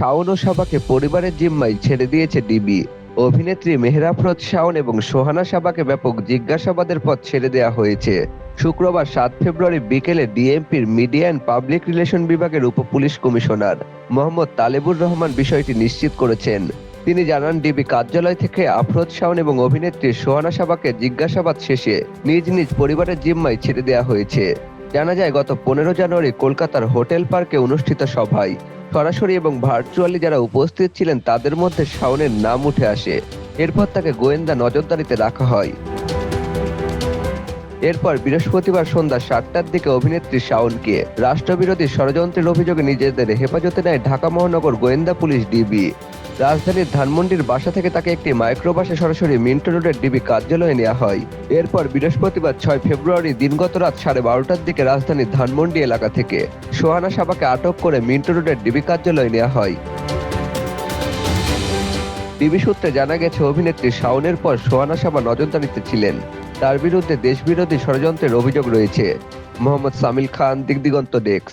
শাওন ও সাবাকে পরিবারের জিম্মায় ছেড়ে দিয়েছে ডিবি। অভিনেত্রী মেহরাফরত শাওন এবং সোহানা সাবাকে ব্যাপক জিজ্ঞাসাবাদের পথ ছেড়ে দেওয়া হয়েছে। শুক্রবার সাত ফেব্রুয়ারি বিকেলে ডিএমপির মিডিয়া অ্যান্ড পাবলিক রিলেশন বিভাগের উপ পুলিশ কমিশনার মোহাম্মদ তালেবুর রহমান বিষয়টি নিশ্চিত করেছেন। তিনি জানান, ডিবি কার্যালয় থেকে আফরোজ শাওন এবং অভিনেত্রী সোহানা সাবাকে জিজ্ঞাসাবাদ শেষে নিজ নিজ পরিবারের জিম্মায় ছেড়ে দেওয়া হয়েছে। জানা যায়, গত পনেরো জানুয়ারি কলকাতার হোটেল পার্কে অনুষ্ঠিত সভায় সরাসরি এবং ভার্চুয়ালি যারা উপস্থিত ছিলেন, তাদের মধ্যে শাওনের নাম উঠে আসে। এরপর তাকে গোয়েন্দা নজরদারিতে রাখা হয়। এরপর বৃহস্পতিবার সন্ধ্যা সাতটার দিকে অভিনেত্রী শাওনকে রাষ্ট্রবিরোধী ষড়যন্ত্রের অভিযোগে নিজেদের হেফাজতে নেয় ঢাকা মহানগর গোয়েন্দা পুলিশ ডিবি। রাজধানীর ধানমন্ডির বাসা থেকে তাকে একটি মাইক্রোবাসে সরাসরি মিন্টো রোডের ডিবি কার্যালয়ে নেওয়া হয়। এরপর বৃহস্পতিবার ছয় ফেব্রুয়ারি দিনগত রাত সাড়ে বারোটার দিকে রাজধানীর ধানমন্ডি এলাকা থেকে সোহানা সাবাকে আটক করে মিন্টো রোডের ডিবি কার্যালয়ে নেওয়া হয়। ডিবি সূত্রে জানা গেছে, অভিনেত্রী শাওনের পর সোহানা সাবা নজরদারিতে ছিলেন। তার বিরুদ্ধে দেশবিরোধী ষড়যন্ত্রের অভিযোগ রয়েছে। মোহাম্মদ সামিল খান, দিগদিগন্ত ডেস্ক।